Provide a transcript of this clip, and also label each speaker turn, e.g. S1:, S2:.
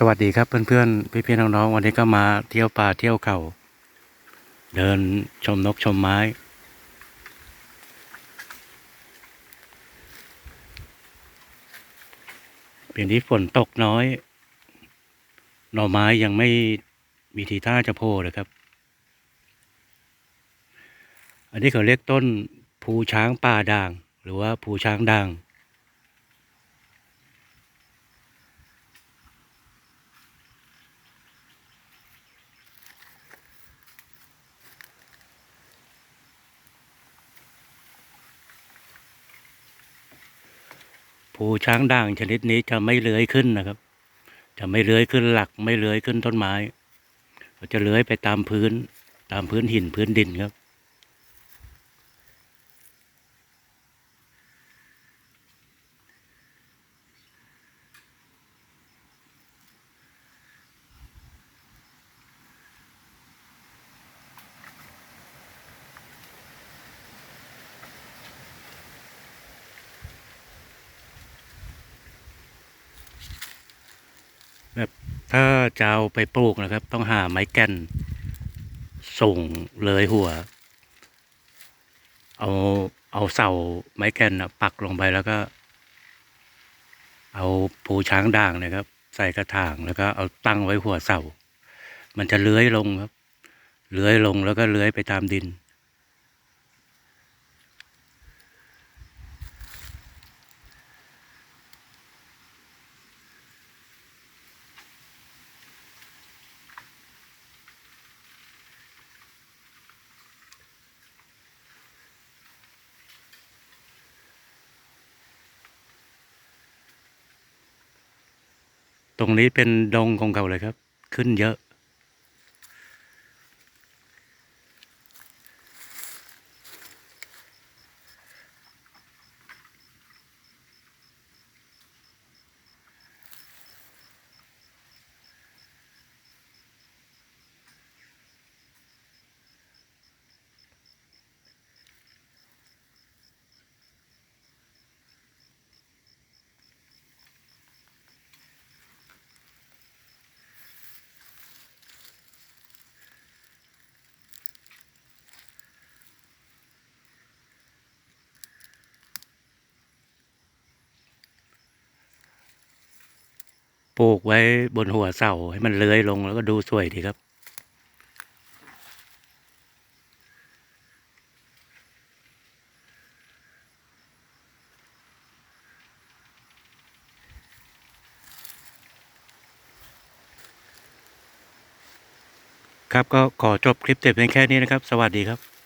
S1: สวัสดีครับเพื่อนๆ พี่ๆน้องๆวันนี้ก็มาเที่ยวป่าเที่ยวเขา เดินชมนกชมไม้ เปียงนี้ฝนตกน้อย หน่อไม้ยังไม่มีทีท่าจะโผล่เลยครับ อันนี้เขาเรียกต้นภูช้างป่าด่าง หรือว่าภูช้างด่าง ภูช้างด่างชนิดนี้จะไม่เลื้อยขึ้นนะครับ จะไม่เลื้อยขึ้นหลัก ไม่เลื้อยขึ้นต้นไม้จะเลื้อยไปตามพื้น ตามพื้นหินพื้นดินครับ แบบถ้าจะเอาไปปลูกนะครับ ต้องหาไม้แก่น ส่งเลยหัว เอาเอาเสาไม้แก่นนะปักลงไปแล้วก็ เอาผูช้างด่างเนะครับ ใส่กระถางแล้วก็เอาตั้งไว้หัวเสา มันจะเลื้อยลงครับ เลื้อยลงแล้วก็เลื้อยไปตามดิน ตรงนี้เป็นดงของเขาเลยครับ ขึ้นเยอะ ปลูกไว้บนหัวเสาให้มันเลื้อยลงแล้วก็ดูสวยดีครับ ครับก็ขอจบคลิปเต็มเพียงแค่นี้นะครับ สวัสดีครับ